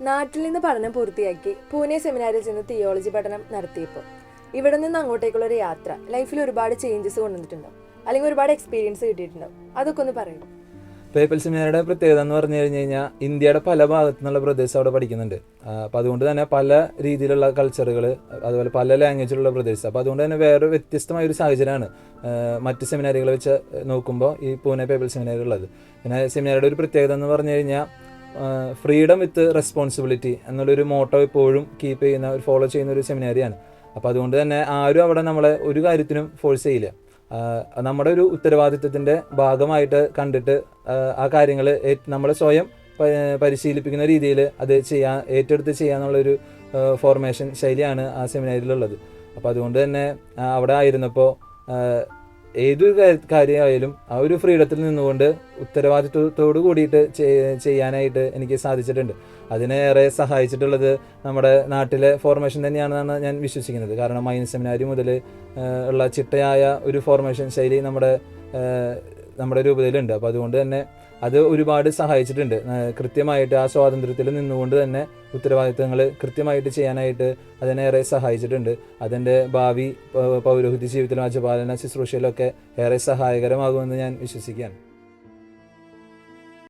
നാട്ടിൽ നിന്ന് പഠനം പൂർത്തിയാക്കി പൂനെ സെമിനാരിൽ ചെന്ന് തിയോളജി പഠനം നടത്തിയപ്പോൾ ഇവിടെ നിന്ന് അങ്ങോട്ടേക്കുള്ള ഒരു യാത്ര ലൈഫിൽ ഒരുപാട് ചേഞ്ചസ് കൊണ്ടുവന്നിട്ടുണ്ടോ അല്ലെങ്കിൽ ഒരുപാട് എക്സ്പീരിയൻസ് കിട്ടിയിട്ടുണ്ടോ അതൊക്കെ ഒന്ന് പറയൂ. പേപ്പൽ സെമിനാരുടെ പ്രത്യേകത എന്ന് പറഞ്ഞു കഴിഞ്ഞ് കഴിഞ്ഞാൽ ഇന്ത്യയുടെ പല ഭാഗത്തു നിന്നുള്ള പ്രദേശം അവിടെ പഠിക്കുന്നുണ്ട്. അപ്പോൾ അതുകൊണ്ട് തന്നെ പല രീതിയിലുള്ള കൾച്ചറുകൾ അതുപോലെ പല ലാംഗ്വേജിലുള്ള പ്രദേശം. അപ്പോൾ അതുകൊണ്ട് തന്നെ വേറെ വ്യത്യസ്തമായ ഒരു സാഹചര്യമാണ് മറ്റ് സെമിനാരികളെ വെച്ച് നോക്കുമ്പോൾ ഈ പൂനെ പേപ്പൽ സെമിനാരി ഉള്ളത് പിന്നെ സെമിനാറിയുടെ ഒരു പ്രത്യേകത എന്ന് പറഞ്ഞു കഴിഞ്ഞാൽ ഫ്രീഡം വിത്ത് റെസ്പോൺസിബിലിറ്റി എന്നുള്ളൊരു മോട്ടോ ഇപ്പോഴും കീപ്പ് ചെയ്യുന്ന ഒരു ഫോളോ ചെയ്യുന്ന ഒരു സെമിനാരിയാണ് അപ്പോൾ അതുകൊണ്ട് തന്നെ ആരും അവിടെ നമ്മളെ ഒരു കാര്യത്തിനും ഫോഴ്സ് ചെയ്യില്ല. നമ്മുടെ ഒരു ഉത്തരവാദിത്വത്തിന്റെ ഭാഗമായിട്ട് കണ്ടിട്ട് ആ കാര്യങ്ങൾ നമ്മളെ സ്വയം പരിശീലിപ്പിക്കുന്ന രീതിയിൽ അത് ചെയ്യാൻ ഏറ്റെടുത്ത് ചെയ്യാന്നുള്ളൊരു ഫോർമേഷൻ ശൈലിയാണ് ആ സെമിനാരിലുള്ളത് അപ്പോൾ അതുകൊണ്ട് തന്നെ അവിടെ ആയിരുന്നപ്പോൾ ഏതൊരു കാര്യമായാലും ആ ഒരു ഫ്രീഡത്തിൽ നിന്നുകൊണ്ട് ഉത്തരവാദിത്വത്തോട് കൂടിയിട്ട് ചെയ്- ചെയ്യാനായിട്ട് എനിക്ക് സാധിച്ചിട്ടുണ്ട്. അതിനെ ഏറെ സഹായിച്ചിട്ടുള്ളത് നമ്മുടെ നാട്ടിലെ ഫോർമേഷൻ തന്നെയാണെന്നാണ് ഞാൻ വിശ്വസിക്കുന്നത്. കാരണം മൈൻ സെമിനാരി മുതൽ ഉള്ള ചിട്ടയായ ഒരു ഫോർമേഷൻ ശൈലി നമ്മുടെ നമ്മുടെ രൂപതയിലുണ്ട്. അപ്പോൾ അതുകൊണ്ട് തന്നെ അത് ഒരുപാട് സഹായിച്ചിട്ടുണ്ട്. കൃത്യമായിട്ട് ആ സ്വാതന്ത്ര്യത്തിൽ നിന്നുകൊണ്ട് തന്നെ ഉത്തരവാദിത്തങ്ങൾ കൃത്യമായിട്ട് ചെയ്യാനായിട്ട് അതിനേറെ സഹായിച്ചിട്ടുണ്ട്. അതിന്റെ ഭാവി പൗരോഹിത്യ ജീവിതത്തിലും അജപാലന ശുശ്രൂഷയിലൊക്കെ ഏറെ സഹായകരമാകുമെന്ന് ഞാൻ വിശ്വസിക്കുകയാണ്.